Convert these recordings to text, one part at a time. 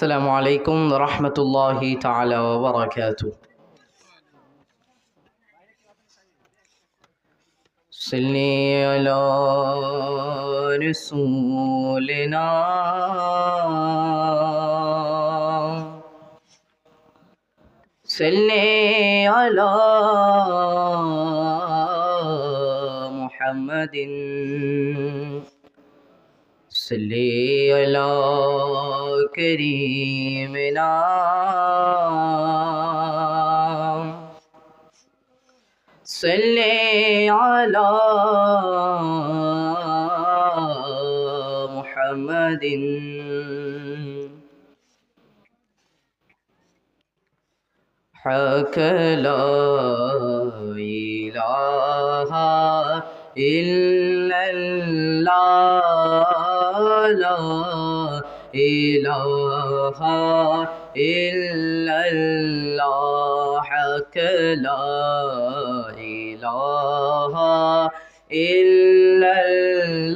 السلام عليكم ورحمة الله تعالى وبركاته. صلي على رسولنا. صلي على محمد. صلي على كريمنا صلي على محمد. حكى لا إله إلا الله. لا إله إلا الله حك لا إله إلا الله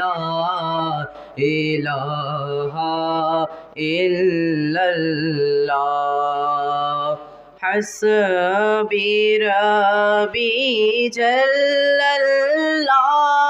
لا إله إلا الله حسبي ربي جل الله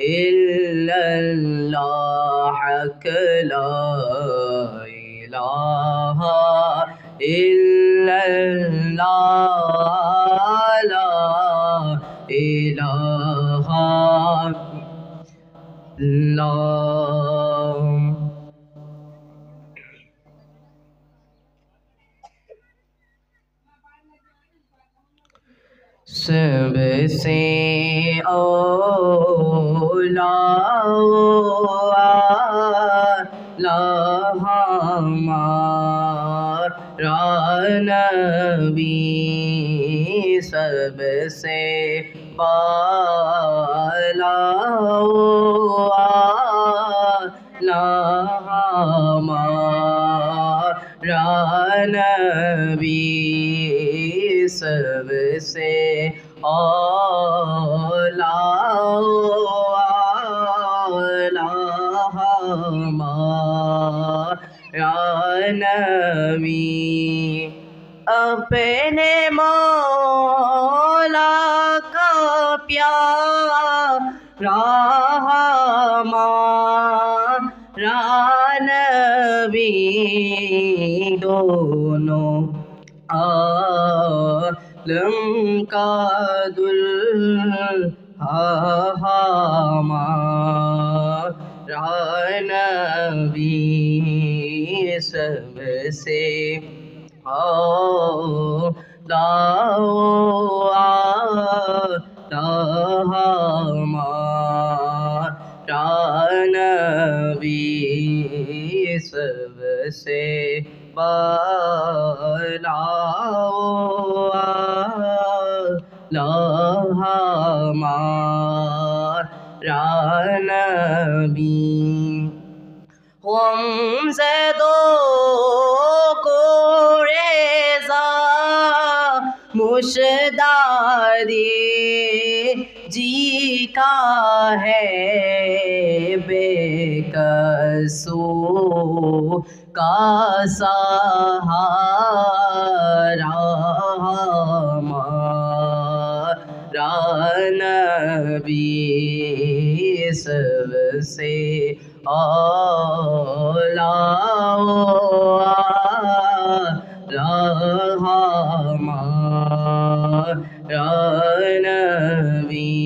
إلا الله حق لا إله إلا الله لا सबसे ओला हमारा नबी सबसे बाला नबी सबसे ओला हमारा नबी अपने मौला لم کا دل ہاں نبی سب سے آؤ لاؤ ہمار سب سے بالاؤ हमारा नबी। हमसे दो को रेजा मुशदारी जी का है बेकसो का सहारा। नबी सबसे नबी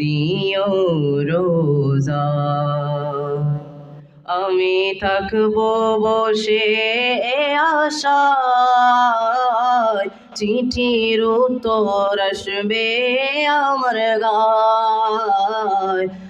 দিও রোজা। আমি থাকব বসে এ আশায়। চিঠির উত্তর আসবে আমার গায়।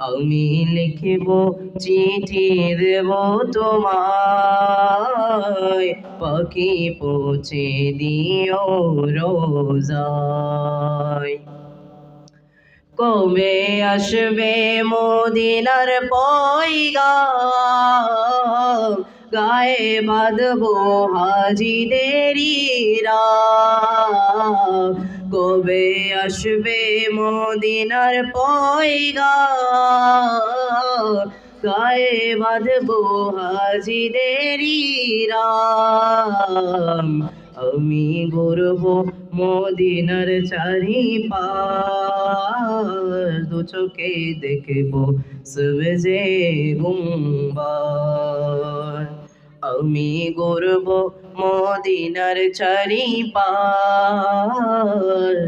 আমি লিখিব চিঠি দেব তোমায়। পাখি পৌঁছে দিও রোজায়। কবে আসবে মদিনার পয়গা গায়ে বাঁধবো হাজিদেরিরা কবে আসবে মদিনার পয়গাম গায়ে বাঁধবো হাজিদেরিরা আমি গর্ব মদিনার চারি দু চোখে দেখব সবজে গুম্বার। আমি গর্ব মদিনার চারি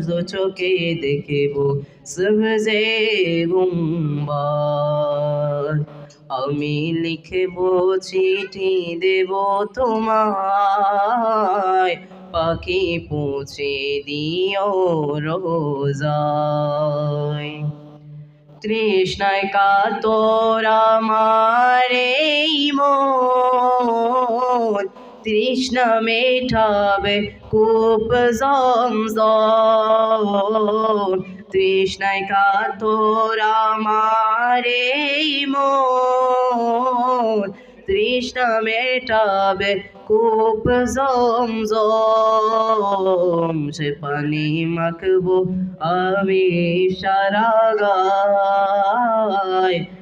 দু চোখে দেখব সবজে গুম্বার আমি লিখব চিঠি দেব তোমায়। পাখি পৌঁছে দিও রোজায়। তৃষ্ণায় কাতর এই মন। তৃষ্ণা মেটাবে কূপ জমজম তৃষ্ণায় কাতর আমার মন। তৃষ্ণা মেটাবে কূপ জমজম সে পানি মাখবো আমি সারা গায়।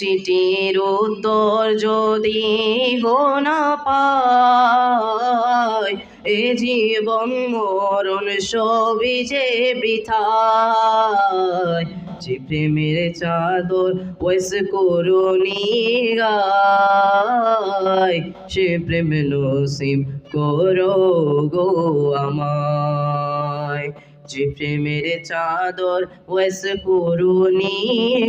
চিঠির উত্তর যদি গোনা পায় এ জীবন মরণ সবই যে বৃথায় যে প্রেমের চাদর ওয়েস করুনি গায় সে প্রেম নসিব করো গো আমায়। যে প্রেমের চাদর ওয়েস করুনি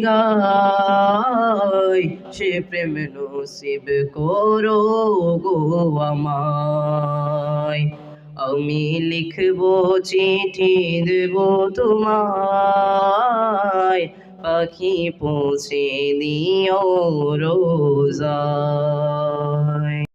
গায়, সে প্রেম নসিব করো গো আমায়। আমি লিখব চিঠি, দেব তোমায়, পাখি পৌঁছে দিও রোজা